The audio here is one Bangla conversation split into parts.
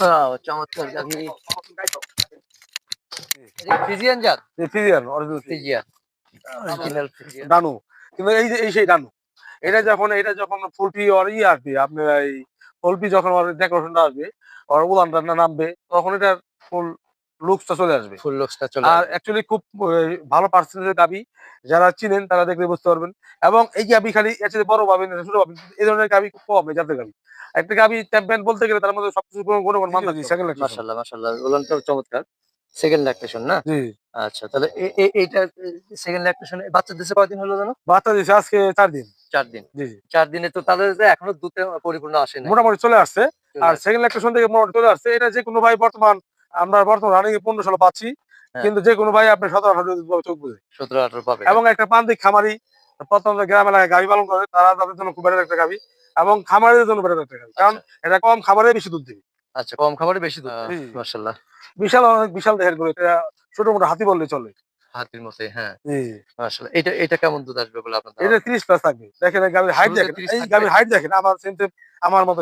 Wow, চমৎকার গাভী ফিজিয়ান জাত? Friesian original Friesian. অরিজিনাল ডানু কিন্তু এই যে এই সেই ডানু এটা যখন এটা যখন ফুলপি ওর ই আসবে আপনার এই ফুলপি যখন ওর ডেকোরেশনটা আসবে ওর উলানটা নামবে তখন এটা ফুল লুকসটা চলে আসবে। ফুল লুকসটা চলে আর অ্যাকচুয়ালি খুব ভালো পার্সেন্টেজের গাবি। যারা চিনেন তারা দেখলে বুঝতে পারবেন। এবং এই গাবি খালি এর বড় পাবেন ছোট পাবেন এই ধরনের গাবি খুব কম জাতের গাবি। একটা গাবি চ্যাম্পিয়ন বলতে গেলে তার মধ্যে সবকিছু কোনো কোনো মান সেকেন্ড মাশাআল্লাহ মাশাআল্লাহ। উলানটাও চমৎকার। সেকেন্ড ল্যাকটেশন না? জি। আচ্ছা তাহলে এইটা সেকেন্ড ল্যাকটেশনে বাচ্চা দিছে কয়দিন হলো জানো বাচ্চা দিয়েছে আজকে চার দিন। চার দিন। জি। জি চার দিনে তো তাহলে যে এখনও দুধে পরিপূর্ণ আসেনি মোটামুটি চলে আসছে। আর সেকেন্ড ল্যাকটেশন থেকে মোটামুটি চলে আসছে। এটা যে কোনো ভাই বর্তমান আমরা বর্তমান রানিং এ পনেরো ষোলো পাচ্ছি হ্যাঁ। কিন্তু যে কোনো ভাই আপনি সতেরো আঠারো চোখ বুঝে। সতেরো আঠারো পাবে এবং একটা প্রান্তিক খামারি প্রথম গ্রাম এলাকায় গাভী পালন করে তারা তাদের জন্য খুব একটা গাভী এবং খামারের জন্য বেটার একটা গাভী। কারণ এটা কম খাবারে বেশি দুধ দিবে। আচ্ছা কম খাবারে বেশি দুধ জি। মাশাআল্লাহ। বিশাল অনেক বিশাল দেহের গরু এটা ছোট মোটো হাতি বললে চলে। হাতির মতোই হ্যাঁ। জি। এটা এটা কেমন দুধ আসবে বলে আপনার এটা তিরিশ প্লাস থাকবে। দেখেন এই হাইট শুরুতে দেখেন। 30 এই থাকবে? হাইট দেখেন আমার মতো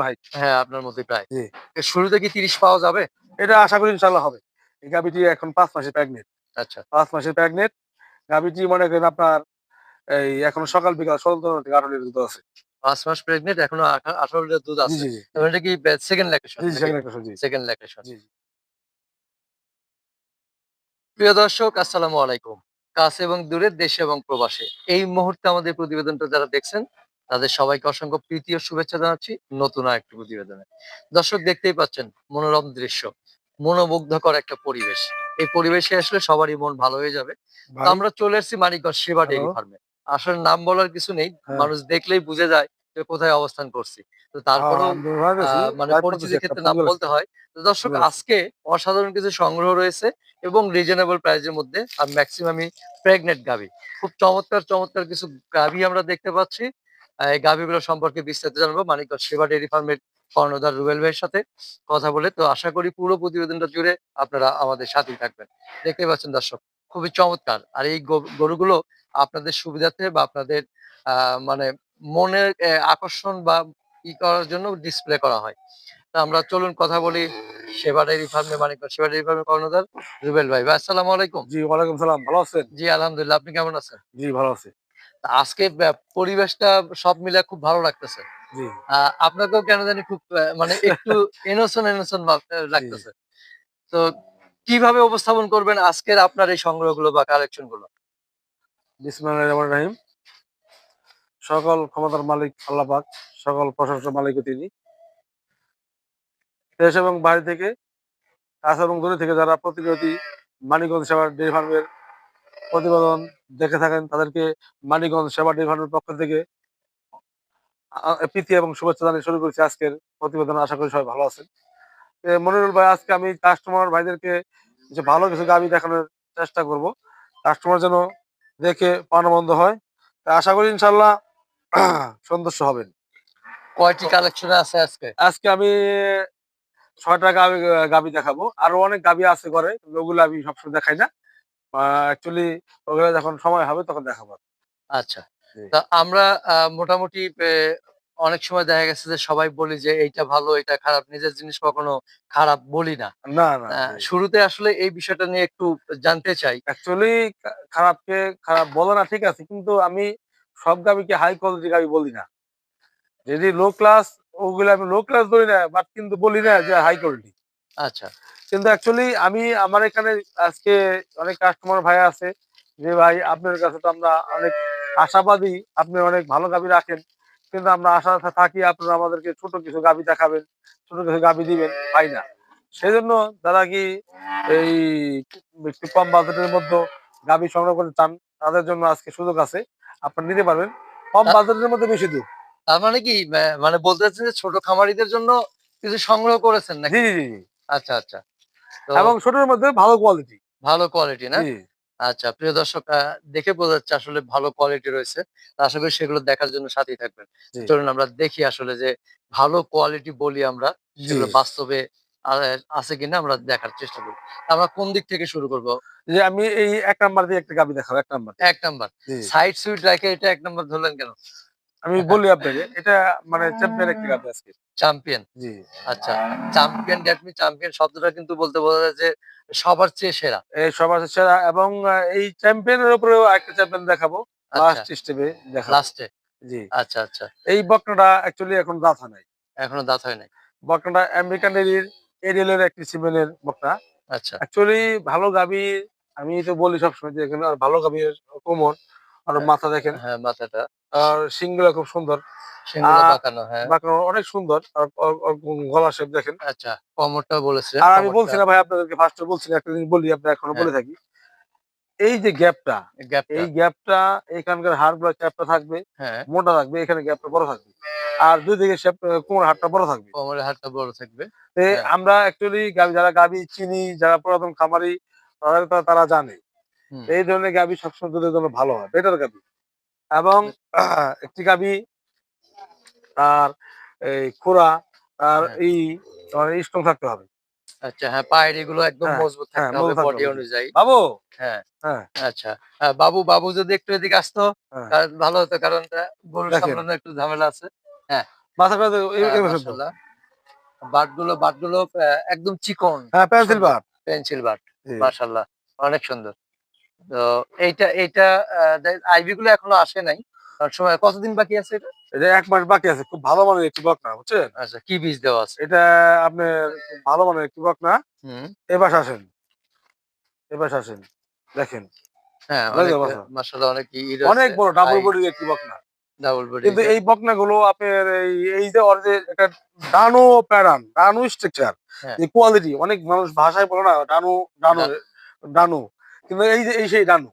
হাইট হ্যাঁ আপনার মতোই প্রায়। জি। এ শুরুতে কি তিরিশ পাওয়া যাবে? এটা আশা করি ইনশাল্লাহ হবে। এই গাভীটি এখন পাঁচ মাসের প্রেগনেন্ট আচ্ছা। পাঁচ মাসের প্রেগনেন্ট গাভীটি মনে করেন আপনার এই এখন সকাল বিকাল সতেরো থেকে আঠারো লিটার দুধ আছে। পাঁচ মাস প্রেগনেন্ট এখনও আঠা- আঠারো লিটার দুধ আছে। এবং এটা কি সেকেন্ড ল্যাকটেশন সেকেন্ড ল্যাকটেশন প্রিয় দর্শক আসসালামু আলাইকুম। কাছে এবং দূরে দেশে এবং প্রবাসে। এই মুহূর্তে আমাদের প্রতিবেদনটা যারা দেখছেন তাদের সবাইকে অসংখ্য প্রীতি ও শুভেচ্ছা জানাচ্ছি নতুন আর একটি প্রতিবেদনে। দর্শক দেখতেই পাচ্ছেন মনোরম দৃশ্য। মনোমুগ্ধকর একটা পরিবেশ। এই পরিবেশে আসলে সবারই মন ভালো হয়ে যাবে। তো আমরা চলে এসেছি মানিকগঞ্জ সেবা Hello? ফার্মে। আসলে নাম বলার কিছু নেই। হ্যাঁ। মানুষ দেখলেই বুঝে যায় যে কোথায় অবস্থান করছি। তো তারপরেও মানে পরিচিতির ক্ষেত্রে নাম বলতে হয়। তো দর্শক আজকে অসাধারণ কিছু সংগ্রহ রয়েছে এবং রিজনেবল প্রাইসের মধ্যে আর ম্যাক্সিমামই প্রেগনেন্ট গাভি। খুব চমৎকার চমৎকার কিছু গাভি আমরা দেখতে পাচ্ছি। এই গাভিগুলো সম্পর্কে বিস্তারিত জানব। মানিকগঞ্জ সেবা ডেয়ারি ফার্মের কর্ণধার রুবেল ভাইয়ের সাথে কথা বলে। তো আশা করি পুরো প্রতিবেদনটা জুড়ে আপনারা আমাদের সাথেই থাকবেন। দেখতে পাচ্ছেন দর্শক খুবই চমৎকার। আর এই গরুগুলো আপনাদের সুবিধার্থে বা আপনাদের মানে মনের আকর্ষণ বা ই করার জন্য ডিসপ্লে করা হয়। তা আমরা চলুন কথা বলি সেবা ডেয়ারি ফার্মে মানিকগঞ্জ সেবা ডেয়ারি ফার্মের কর্ণধার রুবেল ভাই। ভাই আসসালামু আলাইকুম। জি ওয়ালাইকুম সালাম। ভালো আছেন? জি আলহামদুলিল্লাহ। আপনি কেমন আছেন? জি ভালো আছি। তা আজকে পরিবেশটা সব মিলে খুব ভালো লাগতেছে। আপনাকেও কেন জানি খুব মানে একটু এনোসন এনোসন লাগতেছে। তো কীভাবে উপস্থাপন করবেন আজকের আপনার এই সংগ্রহগুলো বা কালেকশনগুলো? রহিম। সকল ক্ষমতার মালিক আল্লাহ পাক সকল প্রশংসার মালিক তিনি। দেশ এবং বাইরে থেকে কাছে এবং দূরে থেকে যারা প্রতিনিয়তি মানিকগঞ্জ সেবা ডেয়ারি ফার্মের প্রতিবেদন দেখে থাকেন তাদেরকে মানিকগঞ্জ সেবা ফার্মের পক্ষ থেকে প্রীতি এবং শুভেচ্ছা জানিয়ে শুরু করেছি আজকের প্রতিবেদন। আশা করি সবাই ভালো আছেন। মনিরুল ভাই আজকে আমি কাস্টমার ভাইদেরকে যে ভালো কিছু গাবি দেখানোর চেষ্টা করব। কাস্টমার যেন দেখে প্রাণবন্ধ হয়। তা আশা করি ইনশাল্লাহ সন্তুষ্ট হবেন। কয়টি কালেকশনে আছে আজকে? আজকে আমি ছয়টা গাবি গাবি দেখাবো। আরও অনেক গাবি আছে ঘরে ওগুলো আমি সবসময় দেখাই না। অ্যাকচুয়ালি ওগুলো যখন সময় হবে তখন দেখাবো আচ্ছা। তা আমরা মোটামুটি অনেক সময় দেখা গেছে যে সবাই বলি যে এইটা ভালো এটা খারাপ নিজের জিনিস কখনো খারাপ বলি না। না না শুরুতে আসলে এই বিষয়টা নিয়ে একটু জানতে চাই। অ্যাকচুয়ালি খারাপকে খারাপ বলে না ঠিক আছে কিন্তু আমি সব গাবিকে হাই কোয়ালিটি গাবি বলি না। যদি লো ক্লাস ওগুলো আমি লো ক্লাস ধরি না বাট কিন্তু বলি না যে হাই কোয়ালিটি আচ্ছা। কিন্তু অ্যাকচুয়ালি আমি আমার এখানে আজকে অনেক কাস্টমার ভাই আছে যে ভাই আপনার কাছে তো আমরা অনেক আশাবাদী আপনি অনেক ভালো গাবি রাখেন। কিন্তু আমরা আশা থাকি আপনারা আমাদেরকে ছোট কিছু গাবি দেখাবেন ছোট কিছু গাবি দিবেন। পাই না। সেই জন্য যারা কি এই একটু কম বাজেটের মধ্যে গাবি সংগ্রহ করতে চান তাদের জন্য আজকে সুযোগ আছে। আপনারা নিতে পারবেন। কম বাজেটের মধ্যে বেশি দুধ তার মানে কি মানে বলতে চাচ্ছেন যে ছোট খামারিদের জন্য কিছু সংগ্রহ করেছেন নাকি? জি জি জি। আচ্ছা আচ্ছা। এবং ছোটের মধ্যে ভালো কোয়ালিটি ভালো কোয়ালিটি না? আচ্ছা প্রিয় দর্শক দেখে বোঝা যাচ্ছে আসলে ভালো কোয়ালিটি রয়েছে। আশা করি সেগুলো দেখার জন্য সাথেই থাকবেন। চলুন আমরা দেখি আসলে যে ভালো কোয়ালিটি বলি আমরা সেগুলো বাস্তবে আছে কিনা আমরা দেখার চেষ্টা করি। আমরা কোন দিক থেকে শুরু করব? যে আমি এই এক নাম্বার দিয়ে একটা গাবি দেখাবো এক নাম্বার। এক নাম্বার। সাইড সুইট রাখে এটা এক নাম্বার ধরলেন কেন? আমি বলি আপনাকে এটা মানে চ্যাম্পিয়ন একটি গাভি আজকে। চ্যাম্পিয়ন জি। আচ্ছা চ্যাম্পিয়ন দ্যাট মিন চ্যাম্পিয়ন শব্দটা কিন্তু বলতে বোঝা যায় যে সবার চেয়ে সেরা। এই সবার চেয়ে সেরা এবং এই চ্যাম্পিয়নের উপরেও একটা চ্যাম্পিয়ন দেখাবো আচ্ছা। লাস্ট স্টেপে দেখাবো। লাস্টে জি। আচ্ছা আচ্ছা। এই বকনাটা অ্যাকচুয়ালি এখন দাঁত হয় নাই। এখনও দাঁত হয় নাই। বকনাটা আমেরিকান এরির এরিয়ালের একটি সিমেন্টের বকনা আচ্ছা। অ্যাকচুয়ালি ভালো গাবি আমি তো বলি সবসময় যে এখানে আর ভালো গাবির কোমর আর হ্যাঁ। মাথা দেখেন হ্যাঁ মাথাটা। আর সিংগুলো খুব সুন্দর। বাঁকানো হ্যাঁ। বাঁকানো অনেক সুন্দর। আর গলা শেপ দেখেন। আচ্ছা কমরটা বলেছে আর আমি বলছি না ভাই আপনাদেরকে ফার্স্টে বলছি না, একটা জিনিস বলি এখনও বলে থাকি। এই যে গ্যাপটা এই গ্যাপটা। এখানকার হাড়গুলো গ্যাপটা থাকবে হ্যাঁ। মোটা থাকবে এখানে গ্যাপটা বড় থাকবে। আর দুই দিকে কোমর হাড়টা বড় থাকবে। কোমরের হাতটা বড় থাকবে হ্যাঁ। আমরা অ্যাকচুয়ালি যারা গাবি চিনি যারা পুরাতন খামারি তারা জানে। এই ধরনের গাবি সবসময় দুধের জন্য ভালো হয় বেটার গাবি। এবং একটি গাবি আর এই খোরা আর হ্যাঁ। এই স্ট্রং থাকতে হবে। আচ্ছা হ্যাঁ পায়ের এগুলো একদম হ্যাঁ, মজবুত হ্যাঁ, থাকতে হবে বডি অনুযায়ী। বাবু! আচ্ছা বাবু বাবু যদি একটু এদিকে আসতো ভালো হতো কারণ তা গরু সামলানো একটু ঝামেলা আছে। হ্যাঁ, বাটগুলো আহ, একদম চিকন হ্যাঁ পেন্সিল বার পেন্সিল বাট অনেক সুন্দর। তো এইটা এইটা আইভি গুলো এখনও আসে নাই। সময় কতদিন বাকি আছে এটা? এটা এক মাস বাকি আছে খুব ভালো মানের একটি বকনা বুঝছেন? আচ্ছা কি বীজ দেওয়া আছে? এটা ভালো মানের একটি এবার আসেন। এবার আসেন দেখেন। হ্যাঁ অনেক অনেক বড় ডাবল বডির একটি ডাবল বডি কিন্তু এই বকনা গুলো আপনার এই যে ওর যে একটা ডানো প্যারান ডানো স্ট্রাকচার হ্যাঁ। এই কোয়ালিটি অনেক মানুষ ভাষায় বলে না ডানো ডানো ডানো। কিন্তু এই যে এই সেই ডানো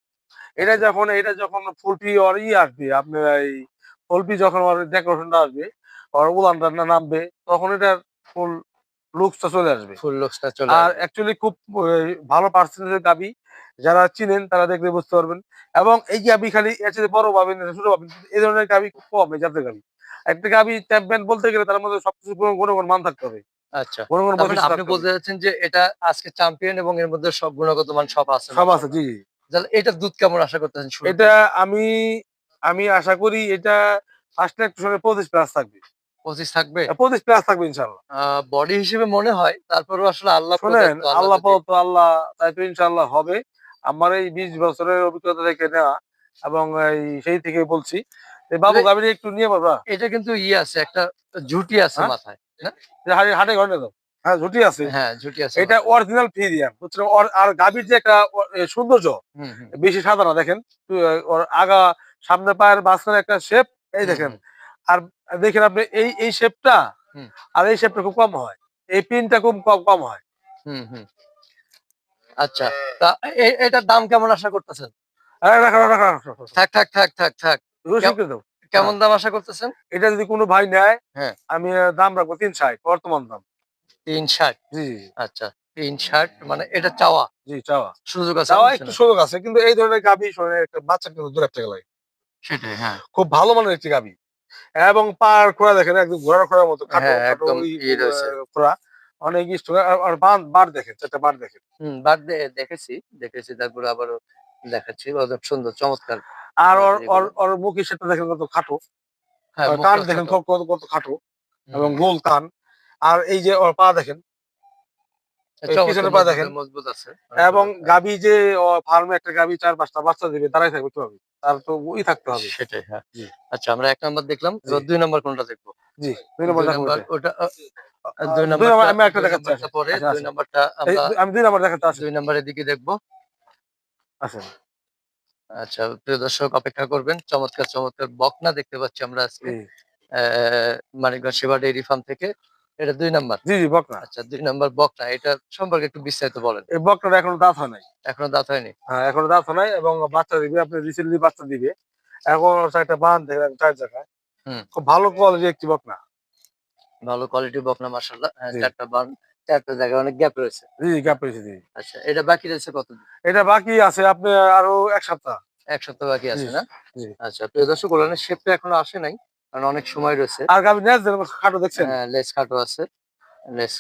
এটা। যখন এটা যখন ফুলপি ওর ই আসবে আপনার এই ফুলপি যখন ওর ডেকোরেশনটা আসবে ওর উলানটা না- নামবে তখন এটার ফুল লুকসটা চলে আসবে ফুল লুকসটা চলে আর। অ্যাকচুয়ালি খুব ভালো পার্সেন্টেজের গাবি যারা চিনেন তারা দেখলে বুঝতে পারবেন এবং এই গাবি খালি এর বড় পাবেন ছোট পাবেন এই ধরনের গাবি খুব কম এই জাতের গাবি একটা গাবি চ্যাম্পিয়ন বলতে গেলে তার মধ্যে সবকিছু গুণ গুণগণ মান থাকতে হবে আচ্ছা মানে আপনি বলতে। চাচ্ছেন যে এটা আজকে চ্যাম্পিয়ন এবং এর মধ্যে সব গুণগত মান সব আছে সব আছে জি। দুধ কেমন আশা করতেছেন এটা আমি আমি আশা করি এটা ফার্স্ট সঙ্গে পঁচিশ প্লাস থাকবে। পঁচিশ থাকবে? পঁচিশ প্লাস থাকবে ইনশাল্লাহ বডি হিসেবে মনে হয় তারপরেও আসলে আল্লাহ শোনেন আল্লাহ আল্লাহ তাই তো ইনশাল্লাহ হবে। আমার এই বিশ বছরের অভিজ্ঞতা থেকে নেওয়া এবং এই সেই থেকে বলছি। বাবু গাবিটা একটু নিয়ে পারবা এটা কিন্তু ইয়ে আছে একটা ঝুটি আছে হ্যাঁ? মাথায়। হাটে দাও হ্যাঁ ঝুটি আছে। হ্যাঁ ঝুটি আছে। এটা অরিজিনাল ফিরিয়াম বুঝছেন? আর গাভীর যে একটা সৌন্দর্য বেশি সাদা না দেখেন আগা সামনে পায়ের মাঝখানে একটা শেপ এই দেখেন? আর দেখেন আপনি এই এই শেপটা। আর এই শেপটা খুব কম হয়। এই পিনটা খুব কম কম হয়। হুম, হুম। আচ্ছা তা এটার দাম কেমন আশা করতেছেন? রাখো। থাক থাক থাক থাক থাক। দাও। কেমন দাম আশা করতেছেন? এটা যদি কোনো ভাই নেয় হ্যাঁ। আমি দাম রাখব তিন ষাট বর্তমান দাম। তিন ষাট? জি আচ্ছা তিন ষাট মানে এটা চাওয়া? জি চাওয়া। সুযোগ আছে চাওয়া একটু সুযোগ আছে কিন্তু এই ধরনের গাভী একটা বাচ্চা কিন্তু দূরে থেকে লাগে। সেটাই হ্যাঁ। খুব ভালো মানের একটি গাভী। এবং পার খোড়া দেখেন একদম ঘোড়ার খোড়ার মতো হ্যাঁ, ইয়ে খোড়া। অনেক আর বার দেখেন চারটা বার দেখেন। হুম বাট দেখেছি দেখেছি তারপরে আবারও দেখাচ্ছি সুন্দর চমৎকার। আর ওর ওর ওর মুখের সেটা দেখেন কত খাটো। হ্যাঁ আর কান দেখেন কত খাটো এবং গোল কান। আর এই যে ওর পা দেখেন পা দেখেন। মজবুত আছে। এবং গাভী যে ফার্মে একটা গাভী চার পাঁচটা বাচ্চা দিবে তারাই থাকবে কীভাবে তার তো ওই থাকতে হবে। সেটাই হ্যাঁ। আচ্ছা আমরা এক নাম্বার দেখলাম দুই নাম্বার কোনটা দেখব? জি দুই নম্বর ওটা দুই নম্বর আমি একটা দেখাচ্ছি দেখাচ্ছি পরে আচ্ছা, দুই আসেন। নাম্বারটা আমি দুই নম্বর দেখাতে আসেন দুই নাম্বারের দিকে দেখব। আসেন। আচ্ছা প্রিয় দর্শক অপেক্ষা করবেন। চমৎকার চমৎকার বকনা দেখতে পাচ্ছি আমরা আজকে। মানিকগঞ্জ সেবা ডেইরি ফার্ম থেকে। এটা দুই নাম্বার? জি জি বকনা। আচ্ছা দুই নাম্বার বকনা। এটা সম্পর্কে একটু বিস্তারিত বলেন। এই বকনাটা এখনও দাঁত হয় নাই। এখনও দাঁত হয়নি? হ্যাঁ এখনও দাঁত হয় নাই এবং বাচ্চা দিবে আপনি রিসেন্টলি বাচ্চা দিবে। এখন একটা বান দেখেন চার জায়গায় হুম। খুব ভালো কোয়ালিটি একটি বকনা। ভালো কোয়ালিটি বকনা মাসাল্লাহ জি। চারটা বান অনেক গ্যাপ রয়েছে। জি গ্যাপ রয়েছে জি। আচ্ছা এটা বাকি রয়েছে কত এটা বাকি আছে আপনি আরও এক সপ্তাহ। এক সপ্তাহ বাকি আছে না? আচ্ছা প্রিয় দর্শক ওলানের শেপটা এখনও আসে নাই কারণ অনেক সময় রয়েছে। আর গাভী নেজ খাটো দেখছেন। হ্যাঁ, লেস খাটো আছে। লেস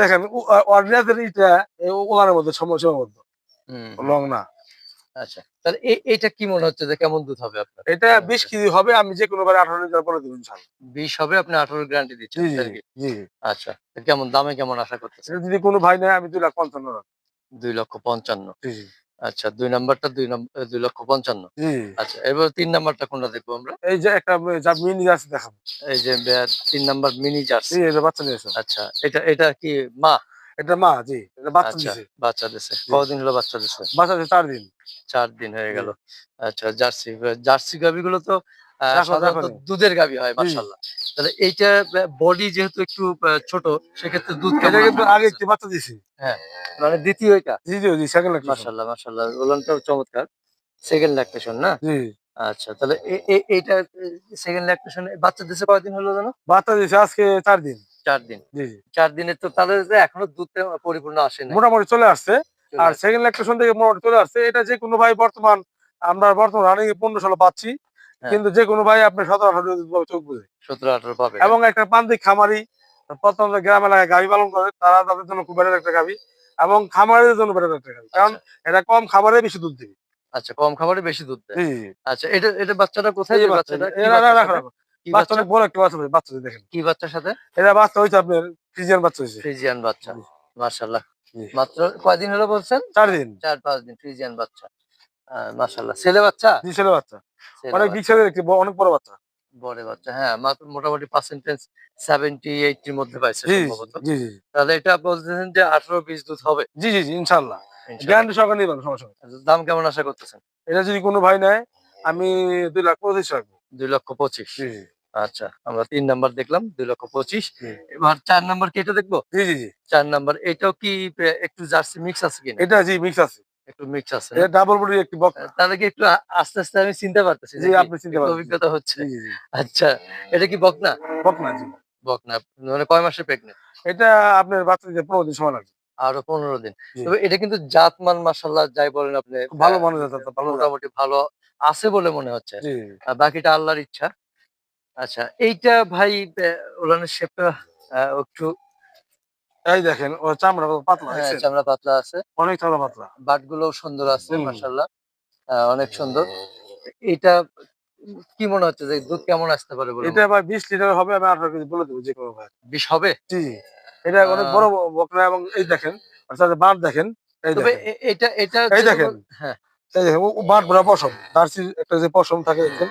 দেখেন ইটা এই ওলানের মধ্যে সময় হুম, লং না। আচ্ছা তাহলে এ- এইটা কি মনে হচ্ছে যে কেমন দুধ হবে আপনার? এটা বিশ কেজি হবে আমি যে কোনো বারে আঠারো লিটার বিশ হবে আপনি আঠারো গ্যারান্টি দিচ্ছেন আচ্ছা কেমন দামে কেমন আশা করতেছেন? যদি কোনো ভাই নেয় আমি দুই লাখ পঞ্চান্ন দুই লক্ষ পঞ্চান্ন। আচ্ছা দুই নাম্বারটা দুই নম্বর দুই লক্ষ পঞ্চান্ন। আচ্ছা এবার তিন নাম্বারটা কোনটা দেখব আমরা? এই যে একটা মিনি দেখাবো। এই যে তিন নাম্বার মিনি জার্সি। এটা বাচ্চা নিয়েছে। আচ্ছা এটা এটা কি মা? এটা মা জি এটা বাচ্চা আচ্ছা বাচ্চা দিছে কদিন হলো বাচ্চা দিছে? বাচ্চা চার দিন। চার দিন হয়ে গেল। আচ্ছা জার্সি জার্সি গাভি গুলো তো সাধারণত দুধের গাভি হয়। মাশাল্লাহ তাহলে এইটা বডি যেহেতু একটু ছোট সেক্ষেত্রে দুধ এটা কিন্তু আগে? একটি বাচ্চা দিয়েছি মানে দ্বিতীয় এটা। জি সেকেন্ড লাগছে মাশাল্লাহ মাশাল্লাহ ওলানটাও চমৎকার। সেকেন্ড ল্যাকটেশন না? জি। আচ্ছা তাহলে এইটা সেকেন্ড ল্যাকটেশন বাচ্চা দিছে কয়দিন হলো জানো বাচ্চা দিয়েছে আজকে চার দিন। চার দিন। চার দিনে তো তাহলে যে এখনও দুধটা পরিপূর্ণ আসেনি। মোটামুটি চলে আসছে। আর সেকেন্ড ল্যাকটেশন থেকে মোটামুটি চলে আসছে। এটা যে কোনো ভাই বর্তমান আমরা বর্তমান রানিং এ পনেরো ষোলো পাচ্ছি হ্যাঁ। কিন্তু যে কোনো ভাই আপনার সতেরো আঠারো চোখ বুঝে সতেরো আঠারো পাবে। এবং একটা প্রান্তিক খামারি প্রত্যন্ত গ্রাম এলাকায় গাভী পালন করে তারা তাদের জন্য খুব বেটার একটা গাভী এবং খামারের জন্য বেটার একটা গাভী। কারণ এটা কম খাবারে বেশি দুধ দিবে আচ্ছা কম খাবারে বেশি দুধ দেয়। আচ্ছা এটা এটা বাচ্চাটা কোথায়? বাচ্চাটা কি এ না, না, বাচ্চার রাখো, সাথে? রাখো। কি বাচ্চা বাচ্চা? অনেক বড় একটা বাচ্চা বাচ্চা দেখেন। কি বাচ্চার সাথে? এটা বাচ্চা হয়েছে আপনার ফ্রিজিয়ান বাচ্চা হয়েছে। ফ্রিজিয়ান বাচ্চা। জি। মাত্র কয়দিন হলো বলছেন? চার দিন চার পাঁচ দিন ফ্রিজিয়ান বাচ্চা। আহ, মাশাল্লাহ ছেলে বাচ্চা? ছেলে বাচ্চা। অনেক বিগ সাইজের একটি অনেক বড় বাচ্চা। বড় বাচ্চা হ্যাঁ মাত্র মোটামুটি পার্সেন্টেজ সেভেন্টি এইটির মধ্যে পাইছে তাহলে এটা বলতেছেন যে আঠারো বিশ দুধ হবে? জি জি জি ইনশাল্লাহ। গ্যারান্টি সহকারে সমস্যা দাম কেমন আশা করতেছেন? এটা যদি কোনো ভাই নেয় আমি দুই লাখ পঁচিশ রাখব। দুই লক্ষ পঁচিশ। আচ্ছা আমরা তিন নাম্বার দেখলাম দুই লক্ষ পঁচিশ। এবার চার নাম্বার কি এটা দেখব? জি জি জি। চার নাম্বার এটাও কি একটু জার্সি মিক্স আছে কিনা? এটা জি মিক্স আছে। একটু মিক্স আছে না? এটা ডাবল বডি একটি বক তাহলে কি একটু আস্তে আস্তে আমি চিনতে পারতেছি জি, আপনি চিনতে পারতেছেন। অভিজ্ঞতা হচ্ছে। আচ্ছা এটা কি বকনা বক না জি। বকনা মানে কয় মাসের প্রেগনেন্ট এটা আপনার বাচ্চা দিতে পনেরো দিন সময় লাগবে। আরও পনেরো দিন। তবে এটা কিন্তু জাতমান মাসাল্লাহ যাই বলেন আপনি ভালো মনে যাচ্ছে। মোটামুটি ভালো আছে বলে মনে হচ্ছে। বাকিটা আল্লাহর ইচ্ছা। আচ্ছা এইটা ভাই ওলানের শেপটা একটু এই দেখেন ও চামড়া পাতলা হ্যাঁ, চামড়া পাতলা আছে। অনেক চামড়া পাতলা। বাটগুলো সুন্দর আছে হুম। মাসাল্লাহ অনেক সুন্দর। এটা কি মনে হচ্ছে যে দুধ কেমন আসতে পারে বলে এটা ভাই বিশ লিটার হবে আমি আঠারো কেজি বলে দেবো যে কোনো ভাই। বিষ হবে? জি। এটা অনেক বড় বকনা এবং এই দেখেন অর্থাৎ বাঁট দেখেন এই তবে এটা এটা এই দেখেন। হ্যাঁ। এই দেখেন বাঁট ভরা পশম। জার্সি একটা যে পশম থাকে দেখেন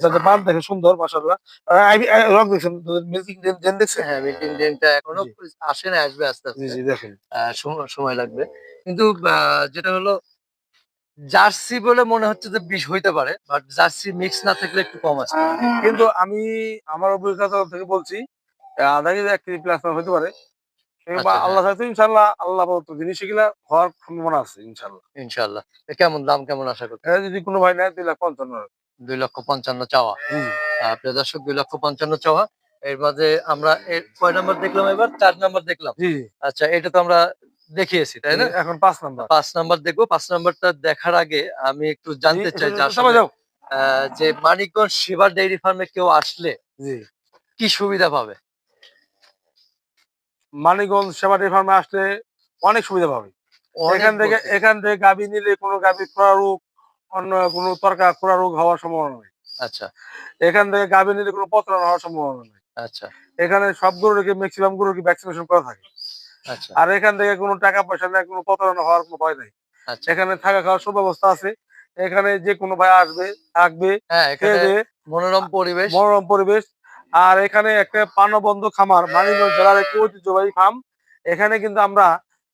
যাতে বাঁট দেখেন সুন্দর মাসাল্লাহ রং দেখছেন মিল্কিং জেন দেখছেন? হ্যাঁ মিল্কিং ডেনটা এখনও আসে না আসবে আস্তে আস্তে। জি দেখেন। সময়- লাগবে। কিন্তু যেটা হলো জার্সি বলে মনে হচ্ছে যে বিষ হইতে পারে বাট জার্সি মিক্স না থাকলে একটু কম আসবে কিন্তু আমি আমার অভিজ্ঞতা থেকে বলছি আধা কেজি এক কেজি প্লাস হতে পারে। আচ্ছা, হ্যাঁ। আল্লাহ চাইতে ইনশাল্লাহ আল্লাহ প্রদত্ত জিনিস এগুলা হওয়ার সম্ভাবনা আছে ইনশাল্লাহ ইনশাল্লাহ কেমন দাম কেমন আশা এটা যদি কোনো ভাই নেয় দুই লাখ পঞ্চান্ন। দুই লক্ষ পঞ্চান্ন চাওয়া। প্রিয় দর্শক দুই লক্ষ পঞ্চান্ন চাওয়া। এর মাঝে আমরা এর কয় নাম্বার দেখলাম এবার? চার নাম্বার দেখলাম। আচ্ছা এটা তো আমরা দেখিয়েছি তাই না? এখন পাঁচ নাম্বার। পাঁচ নাম্বার দেখব। পাঁচ নাম্বারটা দেখার আগে আমি একটু জানতে চাই যে মানিকগঞ্জ শিবার ডেইরি ফার্মে কেউ আসলে কি সুবিধা পাবে? মানিকগঞ্জ সেবাটি ফার্মে আসলে অনেক সুবিধা পাবে। এখান থেকে এখান থেকে গাবি নিলে কোনো গাবি খোরা রোগ অন্য কোনো তরকা খোরা রোগ হওয়ার সম্ভাবনা নেই। আচ্ছা। এখান থেকে গাবি নিলে কোনো পত্রানো হওয়ার সম্ভাবনা নেই। আচ্ছা। এখানে সব গরুকে ম্যাক্সিমাম গরুকে ভ্যাকসিনেশন করা থাকে? আচ্ছা। আর এখান থেকে কোনো টাকা পয়সা নেই কোনো প্রতারণা হওয়ার কোনো ভয় নেই। আচ্ছা। এখানে থাকা খাওয়ার সুব্যবস্থা আছে। এখানে যে কোনো ভাই আসবে থাকবে হ্যাঁ মনোরম পরিবেশ। মনোরম পরিবেশ। আর এখানে একটা পানবন্ধ খামার মানিকগঞ্জ জেলার একটি ঐতিহ্যবাহী ফার্ম এখানে কিন্তু আমরা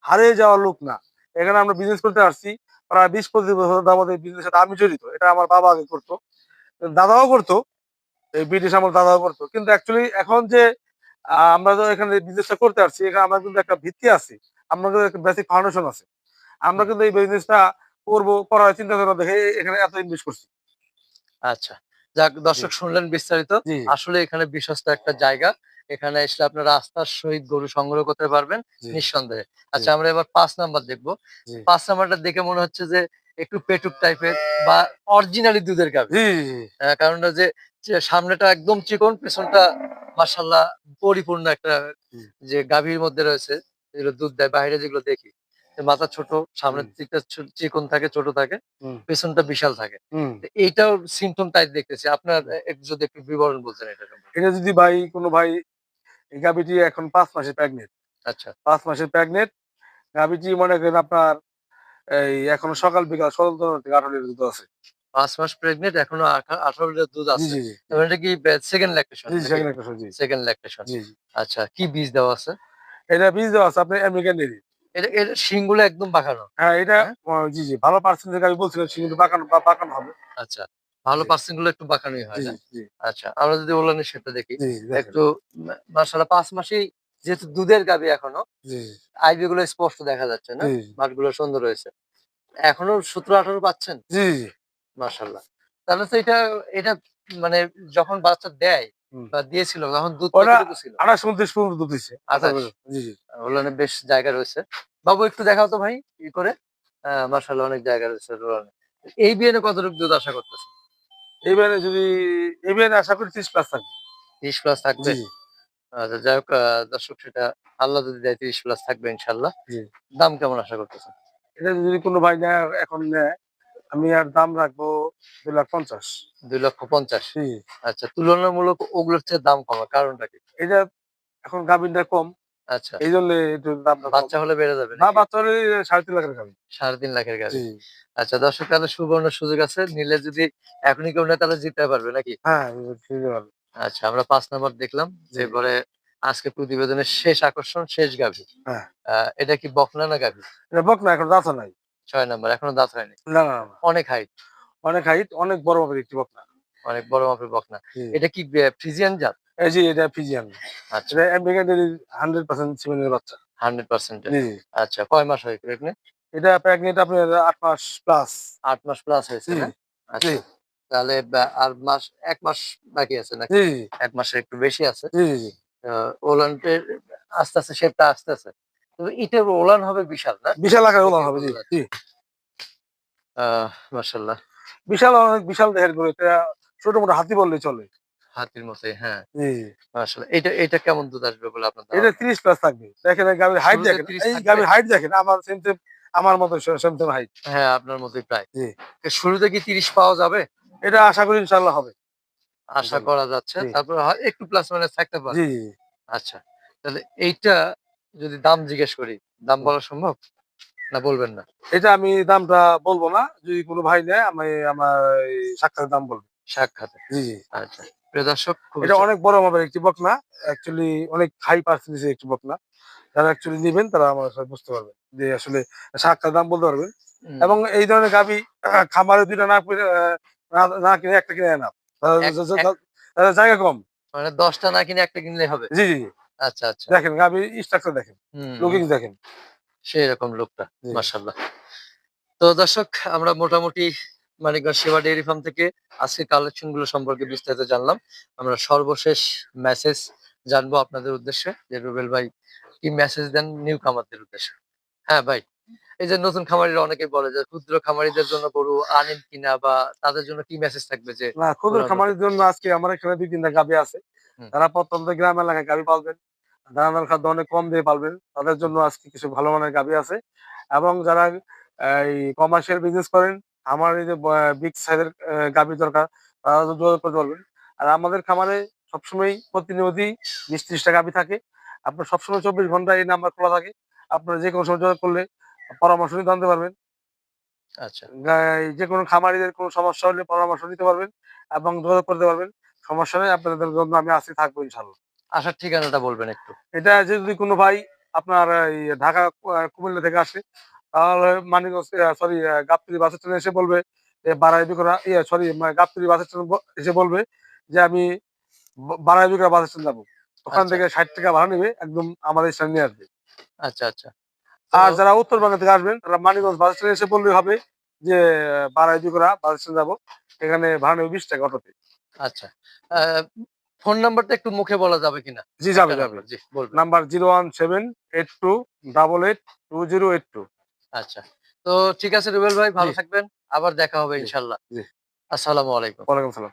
হারিয়ে যাওয়ার লোক না। এখানে আমরা বিজনেস করতে আসছি। প্রায় বিশ পঁচিশ বছর যাবত এই বিজনেস সাথে আমি জড়িত এটা আমার বাবা আগে করতো দাদাও করতো এই ব্রিটিশ আমার দাদাও করতো কিন্তু অ্যাকচুয়ালি এখন যে আমরা তো এখানে বিজনেসটা করতে আসছি এখানে আমরা কিন্তু একটা ভিত্তি আছে আমরা কিন্তু একটা বেসিক ফাউন্ডেশন আছে আমরা কিন্তু এই বিজনেসটা করব করার চিন্তা ভাবনা দেখে এখানে এত ইনভেস্ট করছি। আচ্ছা যাক দর্শক শুনলেন বিস্তারিত আসলে এখানে বিশ্বস্ত একটা জায়গা এখানে আসলে আপনার রাস্তার সহিত গরু সংগ্রহ করতে পারবেন নিঃসন্দেহে। আচ্ছা আমরা এবার পাঁচ নাম্বার দেখব। পাঁচ নাম্বারটা দেখে মনে হচ্ছে যে একটু পেটুক টাইপের বা অরিজিনালি দুধের গাভী। কারণ যে সামনেটা একদম চিকন পেছনটা মাসাল্লাহ পরিপূর্ণ একটা যে গাভীর মধ্যে রয়েছে যেগুলো দুধ দেয় বাইরে যেগুলো দেখি। মাথা ছোট সামনের। দিকটা চিকন থাকে ছোট থাকে। পেছনটা বিশাল থাকে। এইটাও সিমটম তাই দেখতেছি। আপনার যদি একটু বিবরণ বলতেন এটা এটা যদি ভাই কোনো ভাই এই গাভিটি এখন পাঁচ মাসের প্রেগনেন্ট আচ্ছা। পাঁচ মাসের প্রেগনেন্ট গাভিটি মনে করেন আপনার এই এখন সকাল বিকাল সতেরো থেকে আঠারো লিটার দুধ আছে। পাঁচ মাস প্রেগনেন্ট এখনও আঠা- আঠারো লিটার দুধ আছে। জি জি এটা কি সেকেন্ড ল্যাকটেশন জি সেখানে একটা সবজি সেকেন্ড ল্যাকটেশন জি জি। আচ্ছা কি বীজ দেওয়া আছে? এটা বীজ দেওয়া আছে আপনার আমেরিকান ডেরি এটা এটা শিংগুলো একদম বাঁকানো। হ্যাঁ এটা হ্যাঁ? জি জি। ভালো পার্সেন্টেজ আমি বলছিলাম সেগুলো বাঁকানো বাঁকানো হবে। আচ্ছা। ভালো। পার্সেন্টগুলো একটু বাঁকানোই হয় আচ্ছা আমরা যদি ওলানের সেটা দেখি। একটু মাসালা পাঁচ মাসেই যেহেতু দুধের গাবি এখনও আইবি গুলো স্পষ্ট দেখা যাচ্ছে না? মাঠগুলো সুন্দর রয়েছে এখনও সতেরো আঠারো পাচ্ছেন? জি মার্শাল্লাহ তাহলে তো এটা এটা মানে যখন বাচ্চা দেয় বা দিয়েছিল তখন দুধ ছিল? আঠাশ উনত্রিশ পর্যন্ত দুধ দিচ্ছে জি বেশ জায়গা রয়েছে। বাবু একটু দেখাও তো ভাই ই করে। মার্শাল্লাহ অনেক জায়গা রয়েছে ওলানে। এই বিয়ে কতটুকু দুধ আশা করতেছে এইবারে যদি এইবারে আশা করি ত্রিশ প্লাস থাকবে। তিরিশ প্লাস থাকবে? আচ্ছা যাই হোক দর্শক সেটা আল্লাহ যদি দেয় তিরিশ প্লাস থাকবে ইনশাল্লাহ দাম কেমন আশা করতেছেন? এটা যদি কোনো ভাই নেয় এখন নেয় আমি আর দাম রাখব দুই লাখ পঞ্চাশ। দুই লক্ষ পঞ্চাশ? আচ্ছা তুলনামূলক ওগুলোর চেয়ে দাম কমা কারণটা কি? এটা এখন গাভিনটা কম। আচ্ছা। এই জন্য একটু দাম বাচ্চা হলে বেড়ে যাবে না নাকি? বাচ্চা হলে সাড়ে তিন লাখের সাড়ে তিন লাখের গাড়ি। আচ্ছা দর্শক তাহলে সুবর্ণ সুযোগ আছে। নিলে যদি এখনই কেউ নেয় তাহলে জিততে পারবে নাকি? হ্যাঁ। আচ্ছা আমরা পাঁচ নাম্বার দেখলাম যে। আজকে প্রতিবেদনের শেষ আকর্ষণ শেষ গাভী। হ্যাঁ। এটা কি বকনা না গাভী? এটা বক না এখন দাঁত নাই। ছয় নম্বর এখনও দাঁত হয়নি। না না না, না। অনেক হাইট অনেক হাইট অনেক বড় মাপের একটি বকনা। অনেক বড় মাপের বকনা। এটা কি ফ্রিজিয়ান জাত? এই যে এটা ফিজিয়ান। আচ্ছা। এটা আমেরিকান হান্ড্রেড পার্সেন্ট সিমেন্টের বাচ্চা। হান্ড্রেড পার্সেন্ট জি জি। আচ্ছা কয় মাস হয় প্রেগনেন্ট? এটা প্রেগনেন্ট আপনার আট মাস প্লাস আট মাস প্লাস হয়েছে আচ্ছা তাহলে আর মাস এক মাস বাকি আছে নাকি? এক মাসের একটু বেশি আছে। জি জি জি। ওলানটের আস্তে আস্তে শেপটা আস্তে আস্তে। তবে ইটের ওলান হবে বিশাল না? বিশাল আকারে ওলান হবে জি বিশাল অনেক বিশাল দেহের গরু এটা ছোট মোটো হাতি বললে চলে। হাতির মতোই হ্যাঁ। মাশাল্লাহ এটা এটা কেমন দুধ আসবে বলে আপনার এটা ধারণা? তিরিশ প্লাস থাকবে। দেখেন এই হাইট দেখেন 30 এই থাকবে? হাইট দেখেন আমার সেম সেম আমার মতো সেম সেম হাইট হ্যাঁ আপনার মতোই প্রায়। শুরুতে কি তিরিশ পাওয়া যাবে? এটা আশা করি ইনশাল্লাহ হবে। আশা করা যাচ্ছে। তারপরে হয় একটু প্লাস মাইনাস থাকতে পারে। জি। আচ্ছা তাহলে এইটা যদি দাম জিজ্ঞেস করি দাম বলা সম্ভব? না বলবেন না? এটা আমি দামটা বলব না। যদি কোনো ভাই নেয় আমি আমার সাক্ষাৎ দাম বলব। সাক্ষাতে। জি জি। আচ্ছা। প্রিয় দর্শক এটা অনেক বড় একটি বকনা অ্যাকচুয়ালি অনেক হাই পার্সেন্টেজের একটি বকনা যারা অ্যাকচুয়ালি নেবেন তারা আমার বুঝতে পারবেন যে আসলে সাক্ষাৎ দাম বলতে পারবেন। এবং এই ধরনের গাবি খামারে দুইটা না না- কিনে একটা কিনে না তাদের জায়গা কম। মানে দশটা না কিনে একটা কিনলে হবে? জি জি। আচ্ছা আচ্ছা। দেখেন গাবি স্ট্রাকচার দেখেন। লুকিং দেখেন। সেই রকম লোকটা জি। মাশাল্লাহ তো দর্শক আমরা মোটামুটি মানিকগঞ্জ সেবা ডেয়ারি ফার্ম থেকে আজকে কালেকশনগুলো সম্পর্কে বিস্তারিত জানলাম। আমরা সর্বশেষ মেসেজ জানব আপনাদের উদ্দেশ্যে যে রুবেল ভাই কি মেসেজ দেন নিউ কামারদের উদ্দেশ্যে। হ্যাঁ ভাই এই যে নতুন খামারিরা অনেকে বলে যে ক্ষুদ্র খামারিদের জন্য গরু আনেন কিনা বা তাদের জন্য কি মেসেজ থাকবে যে না ক্ষুদ্র। খামারের জন্য আজকে আমার এখানে দুই তিনটা গাবি আছে। তারা প্রত্যন্ত গ্রাম এলাকায় গাবি পালবেন। দানাদার খাদ্য অনেক কম দিয়ে পালবেন। তাদের জন্য আজকে কিছু ভালো মানের গাবি আছে। এবং যারা এই কমার্শিয়াল বিজনেস করেন আমার এই যে বিগ সাইজের গাবি দরকার তারা যোগাযোগ করতে পারবেন। আর আমাদের খামারে সবসময় প্রতিনিয়তই বিশ ত্রিশটা গাবি থাকে। আপনার সবসময় চব্বিশ ঘণ্টা এই নাম্বার খোলা থাকে। আপনারা যে কোনো সময় যোগাযোগ করলে পরামর্শ নিতে জানতে পারবেন। আচ্ছা। যে কোনো খামারিদের কোনো সমস্যা হলে পরামর্শ নিতে পারবেন এবং যোগাযোগ করতে পারবেন। সমস্যা নেই আপনাদের জন্য আমি আসি থাকব ইনশাল্লাহ আসার ঠিকানাটা বলবেন একটু। এটা যে যদি কোনো ভাই আপনার ঢাকা কুমিল্লা থেকে আসে তাহলে মানিকগঞ্জ সরি গাবতলি বাস স্ট্যান্ডে এসে বলবে যে বারাই বিকরা ইয়ে সরি গাবতলি বাস স্ট্যান্ড এসে বলবে যে আমি ব- বারাই বিকরা বাস স্ট্যান্ড যাব। ওখান আচ্ছা। থেকে ষাট টাকা ভাড়া নেবে একদম আমাদের স্ট্যান্ড নিয়ে আসবে। আচ্ছা আচ্ছা। আর যারা উত্তরবঙ্গ থেকে আসবেন তারা মানিকগঞ্জ বাস স্ট্যান্ডে এসে বললে হবে যে বারাই বিকরা বাস স্ট্যান্ড যাব এখানে ভাড়া নেবে বিশ টাকা অটোতে। আচ্ছা। ফোন নাম্বারটা একটু মুখে বলা যাবে কিনা? জি যাবে যাবে। জি number zero one seven eight two double eight two zero eight two. আচ্ছা। তো ঠিক আছে রুবেল ভাই ভালো থাকবেন। আবার দেখা হবে ইনশাল্লাহ। আসসালামু আলাইকুম। ওয়ালাইকুম সালাম।